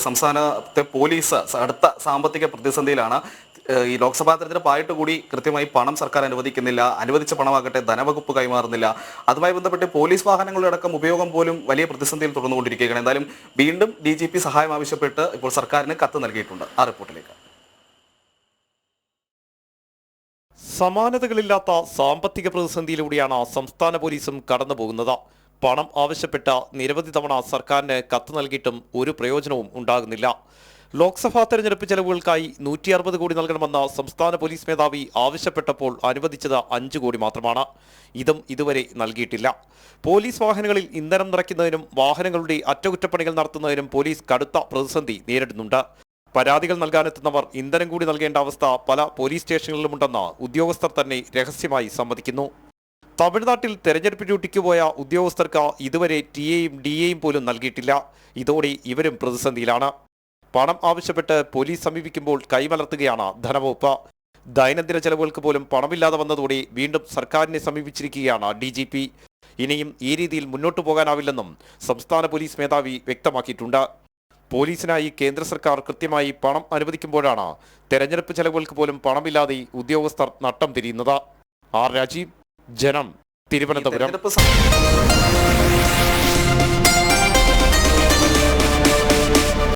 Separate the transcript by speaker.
Speaker 1: സംസ്ഥാനത്തെ പോലീസ് അടുത്ത സാമ്പത്തിക പ്രതിസന്ധിയിലാണ്. ഈ ലോക്സഭാ തെരഞ്ഞെടുപ്പായിട്ട് കൂടി കൃത്യമായി പണം സർക്കാർ അനുവദിക്കുന്നില്ല. അനുവദിച്ച പണമാകട്ടെ ധനവകുപ്പ് കൈമാറുന്നില്ല. അതുമായി ബന്ധപ്പെട്ട് പോലീസ് വാഹനങ്ങളുടെ അടക്കം ഉപയോഗം പോലും വലിയ പ്രതിസന്ധിയിൽ തുടർന്നുകൊണ്ടിരിക്കുകയാണ്. എന്തായാലും വീണ്ടും ഡി സഹായം ആവശ്യപ്പെട്ട് ഇപ്പോൾ സർക്കാരിന് കത്ത് നൽകിയിട്ടുണ്ട്. ആ റിപ്പോർട്ടിലേക്ക്.
Speaker 2: സമാനതകളില്ലാത്ത സാമ്പത്തിക പ്രതിസന്ധിയിലൂടെയാണ് സംസ്ഥാന പോലീസും കടന്നുപോകുന്നത്. പണം ആവശ്യപ്പെട്ട നിരവധി തവണ സർക്കാരിന് കത്ത് നൽകിയിട്ടും ഒരു പ്രയോജനവും ഉണ്ടാകുന്നില്ല. ലോക്സഭാ തെരഞ്ഞെടുപ്പ് ചെലവുകൾക്കായി നൂറ്റി അറുപത് കോടി നൽകണമെന്ന സംസ്ഥാന പോലീസ് മേധാവി ആവശ്യപ്പെട്ടപ്പോൾ അനുവദിച്ചത് അഞ്ച് കോടി മാത്രമാണ്. ഇതും ഇതുവരെ നൽകിയിട്ടില്ല. പോലീസ് വാഹനങ്ങളിൽ ഇന്ധനം നിറയ്ക്കുന്നതിനും വാഹനങ്ങളുടെ അറ്റകുറ്റപ്പണികൾ നടത്തുന്നതിനും പോലീസ് കടുത്ത പ്രതിസന്ധി നേരിടുന്നുണ്ട്. പരാതികൾ നൽകാനെത്തുന്നവർ ഇന്ധനം കൂടി നൽകേണ്ട അവസ്ഥ പല പോലീസ് സ്റ്റേഷനുകളിലുമുണ്ടെന്ന് ഉദ്യോഗസ്ഥർ തന്നെ രഹസ്യമായി സമ്മതിക്കുന്നു. തമിഴ്നാട്ടിൽ തെരഞ്ഞെടുപ്പ് ഡ്യൂട്ടിക്ക് പോയ ഉദ്യോഗസ്ഥർക്ക് ഇതുവരെ ടി എയും ഡി എയും പോലും നൽകിയിട്ടില്ല. ഇതോടെ ഇവരും പ്രതിസന്ധിയിലാണ്. പണം ആവശ്യപ്പെട്ട് പോലീസ് സമീപിക്കുമ്പോൾ കൈമലർത്തുകയാണ് ധനവകുപ്പ്. ദൈനംദിന ചെലവുകൾക്ക് പോലും പണമില്ലാതെ വന്നതോടെ വീണ്ടും സർക്കാരിനെ സമീപിച്ചിരിക്കുകയാണ് ഡി ജി പി. ഇനിയും ഈ രീതിയിൽ മുന്നോട്ടു പോകാനാവില്ലെന്നും സംസ്ഥാന പോലീസ് മേധാവി വ്യക്തമാക്കിയിട്ടുണ്ട്. പോലീസിനായി കേന്ദ്ര സർക്കാർ കൃത്യമായി പണം അനുവദിക്കുമ്പോഴാണ് തെരഞ്ഞെടുപ്പ് ചെലവുകൾക്ക് പോലും പണമില്ലാതെ ഉദ്യോഗസ്ഥർ നട്ടം തിരിയുന്നത്. ആർ രാജീവ് ജനം തിരുവനന്തപുരം.